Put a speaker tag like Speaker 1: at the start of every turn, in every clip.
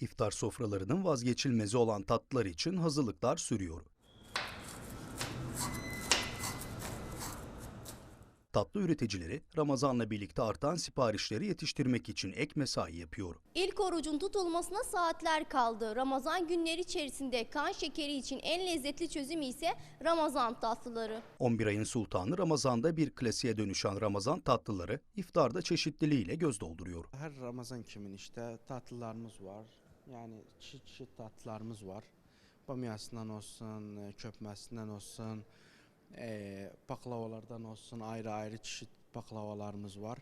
Speaker 1: İftar sofralarının vazgeçilmezi olan tatlılar için hazırlıklar sürüyor. Tatlı üreticileri Ramazan'la birlikte artan siparişleri yetiştirmek için ek mesai yapıyor.
Speaker 2: İlk orucun tutulmasına saatler kaldı. Ramazan günleri içerisinde kan şekeri için en lezzetli çözüm ise Ramazan tatlıları.
Speaker 1: 11 ayın sultanı Ramazan'da bir klasiğe dönüşen Ramazan tatlıları iftarda çeşitliliğiyle göz dolduruyor.
Speaker 3: Her Ramazan kimin işte tatlılarımız var. Yani çeşit çeşit tatlılarımız var. Bamyasından olsun, e, köpmesinden olsun, e, baklavalardan olsun ayrı ayrı çeşit baklavalarımız var.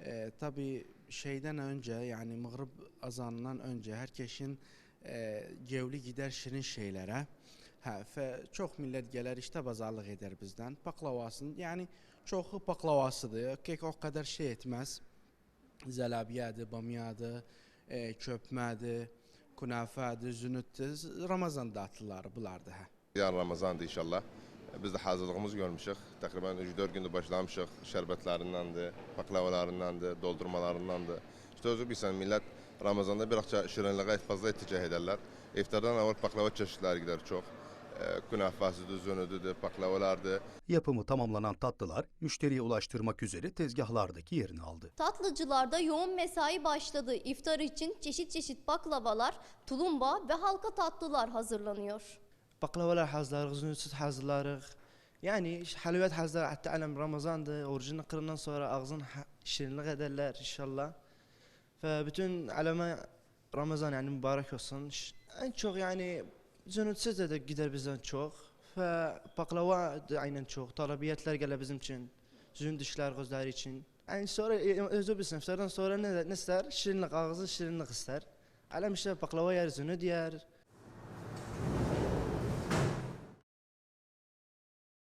Speaker 3: E, tabii şeyden önce yani mığrib azanından önce herkesin e, gevli gider şirin şeylere. Ha, ve çok millet gelir işte bazarlık eder bizden. Baklavasını yani çoğu baklavasıdır. Kek o kadar şey etmez. Zəlabiyadır, bamyadır, e, köpmədir, kunafədir, zünüddür. Ramazan tatlıları bunlardır. Hə.
Speaker 4: Yarın Ramazandır inşallah. Biz de hazırlığımızı görmüşük. Təqribən 3-4 gündür başlamışıq. Şərbətlərindandır, baklavalarındandır, doldurmalarındandır. İşte özü bilsən millət Ramazanda bir akça şirinliğe fazla etticah ederler. İftardan avval baklava çeşitleri gider çok. Künafəsidir, zönüdüdür, baklavalardır.
Speaker 1: Yapımı tamamlanan tatlılar müşteriye ulaştırmak üzere tezgahlardaki yerini aldı.
Speaker 2: Tatlıcılarda yoğun mesai başladı. İftar için çeşit çeşit baklavalar, tulumba ve halka tatlılar hazırlanıyor.
Speaker 5: baklavalar hazırlarıq, zünütsüz hazırlarıq. Yəni həlvət hazırlar. Hətta ələm Ramazandır. Orucun qırından sonra ağzın şirinlik edərlər inşallah. Və bütün aləmə Ramazan yəni mübarək olsun. Ş- Ən çox də, də gedər bizdən çox. Və baklava da aynən çox. Tələbiyyətlər gələ bizim üçün. Zün dişlər gözləri üçün. Yəni sonra e, özü bilsin, iftardan sonra nə nə istər? Şirinlik, ağzı şirinlik istər. Ələm işte baklava yer, zünüd yer.